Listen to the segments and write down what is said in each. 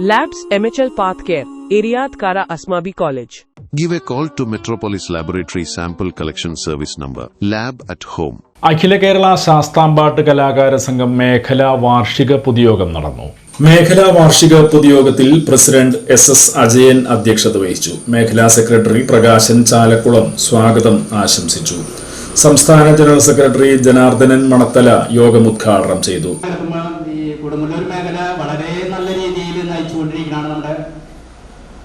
Labs MHL Path Care, Iriad Kara Asmabi College. Give a call to Metropolis Laboratory Sample Collection Service number, lab at home. അഖില കേരള ശാസ്താംപാട്ട് കലാകാര സംഘം മേഖലാ വാർഷിക പൊതുയോഗം നടന്നു മേഖലാ വാർഷിക പൊതുയോഗത്തിൽ പ്രസിഡന്റ് എസ് എസ് അജയൻ അധ്യക്ഷത വഹിച്ചു മേഖലാ സെക്രട്ടറി പ്രകാശൻ ചാലക്കുളം സ്വാഗതം ആശംസിച്ചു സംസ്ഥാന ജനറൽ സെക്രട്ടറി ജനാർദ്ദനൻ മണത്തല യോഗം ഉദ്ഘാടനം ചെയ്തു നടക്കുമ്പോൾ ഈ കൊടുങ്ങല്ലൂർ മേഖല വളരെ നല്ല രീതിയിൽ നയിച്ചുകൊണ്ടിരിക്കുകയാണ് നമ്മുടെ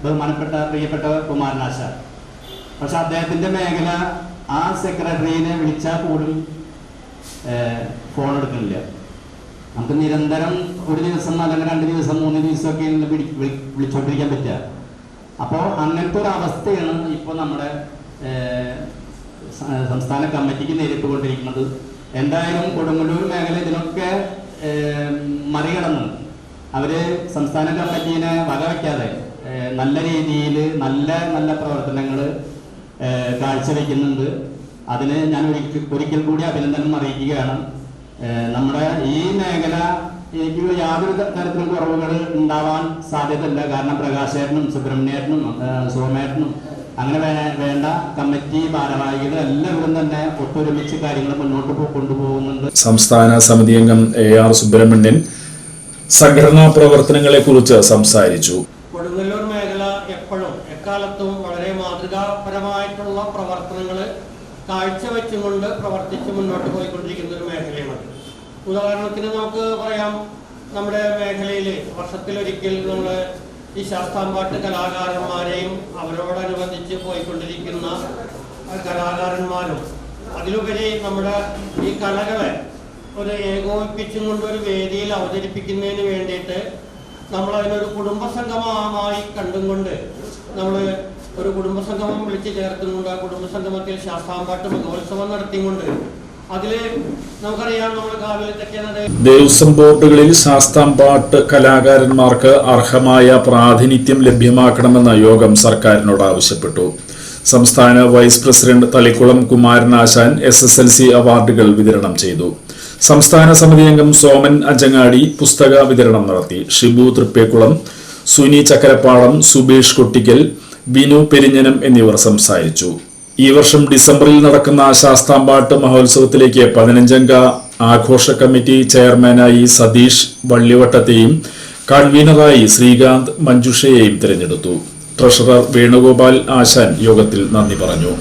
ബഹുമാനപ്പെട്ട പ്രിയപ്പെട്ട കുമാരനാശ പക്ഷെ അദ്ദേഹത്തിന്റെ മേഖല ആ സെക്രട്ടറിനെ വിളിച്ചാൽ പോലും ഫോൺ എടുക്കുന്നില്ല. നമുക്ക് നിരന്തരം ഒരു ദിവസം അല്ലെങ്കിൽ രണ്ട് ദിവസം മൂന്ന് ദിവസമൊക്കെ വിളിച്ചോണ്ടിരിക്കാൻ പറ്റുക. അപ്പോൾ അങ്ങനത്തെ ഒരു അവസ്ഥയാണ് ഇപ്പോൾ നമ്മുടെ സംസ്ഥാന കമ്മിറ്റിക്ക് നേരിട്ടുകൊണ്ടിരിക്കുന്നത് എന്തായാലും കൊടുങ്ങല്ലൂർ മേഖല ഇതിനൊക്കെ മറികടന്ന്. അവർ സംസ്ഥാന കമ്മിറ്റീനെ വകവയ്ക്കാതെ നല്ല രീതിയിൽ നല്ല നല്ല പ്രവർത്തനങ്ങൾ കാഴ്ചവെക്കുന്നുണ്ട്. അതിന് ഞാൻ ഒരിക്കൽ ഒരിക്കൽ കൂടി അഭിനന്ദനം അറിയിക്കുകയാണ്. നമ്മുടെ ഈ മേഖല എനിക്ക് യാതൊരു തരത്തിലും കുറവുകൾ ഉണ്ടാവാൻ സാധ്യതയില്ല. കാരണം പ്രകാശേട്ടനും സുബ്രഹ്മണ്യേട്ടനും സോമേട്ടനും അങ്ങനെ വേണ്ട കമ്മിറ്റി ഭാരവാഹികൾ എല്ലാവരും തന്നെ ഒത്തൊരുമിച്ച് കാര്യങ്ങൾ മുന്നോട്ട് കൊണ്ടുപോകുന്നുണ്ട്. സംസ്ഥാന സമിതി അംഗം എ ആർ സുബ്രഹ്മണ്യൻ സംഘടനാ പ്രവർത്തനങ്ങളെ കുറിച്ച് സംസാരിച്ചു. കൊടുങ്ങല്ലൂർ മേഖല എപ്പോഴും എക്കാലത്തും വളരെ മാതൃകാപരമായിട്ടുള്ള പ്രവർത്തനങ്ങൾ കാഴ്ചവെച്ചുകൊണ്ട് പ്രവർത്തിച്ച് മുന്നോട്ട് പോയിക്കൊണ്ടിരിക്കുന്ന ഒരു മേഖലയാണ്. ഉദാഹരണത്തിന് നമുക്ക് പറയാം നമ്മുടെ മേഖലയിൽ വർഷത്തിലൊരിക്കൽ നമ്മൾ ഈ ശാസ്താംപാട്ട് കലാകാരന്മാരെയും അവരോടനുബന്ധിച്ച് പോയിക്കൊണ്ടിരിക്കുന്ന കലാകാരന്മാരും അതിലുപരി നമ്മുടെ ഈ കലകളെ ഒരു ഏകോപിപ്പിച്ചും കൊണ്ട് ഒരു വേദിയിൽ അവതരിപ്പിക്കുന്നതിന് വേണ്ടിയിട്ട് നമ്മൾ അതിനൊരു കുടുംബസംഗമമായി കണ്ടും കൊണ്ട് നമ്മൾ ഒരു കുടുംബസംഗമം വിളിച്ചു ചേർത്തുകൊണ്ട് ആ കുടുംബസംഗമത്തിൽ ശാസ്താംപാട്ട് മഹോത്സവം നടത്തിക്കൊണ്ട് ദേവസ്വം ബോർഡുകളിൽ ശാസ്താംപാട്ട് കലാകാരന്മാർക്ക് അർഹമായ പ്രാതിനിധ്യം ലഭ്യമാക്കണമെന്ന യോഗം സർക്കാരിനോട് ആവശ്യപ്പെട്ടു. സംസ്ഥാന vice president Thalikulam Kumaranasan S S L C അവാർഡുകൾ വിതരണം ചെയ്തു. സംസ്ഥാന സമിതി അംഗം സോമൻ അജങ്ങാടി പുസ്തക വിതരണം നടത്തി. ഷിബു തൃപ്പേക്കുളം സുനി ചക്കരപ്പാടം സുബേഷ് കൊട്ടിക്കൽ വിനു പെരിഞ്ഞനം എന്നിവർ സംസാരിച്ചു. ഈ വർഷം ഡിസംബറിൽ നടക്കുന്ന ശാസ്താംപാട്ട് മഹോത്സവത്തിലേക്ക് പതിനഞ്ചംഗ ആഘോഷ കമ്മിറ്റി ചെയർമാനായി സതീഷ് വള്ളിവട്ടത്തെയും കൺവീനറായി ശ്രീകാന്ത് മഞ്ജുഷയെയും തിരഞ്ഞെടുത്തു. ട്രഷറർ വേണുഗോപാൽ ആശാൻ യോഗത്തിൽ നന്ദി പറഞ്ഞു.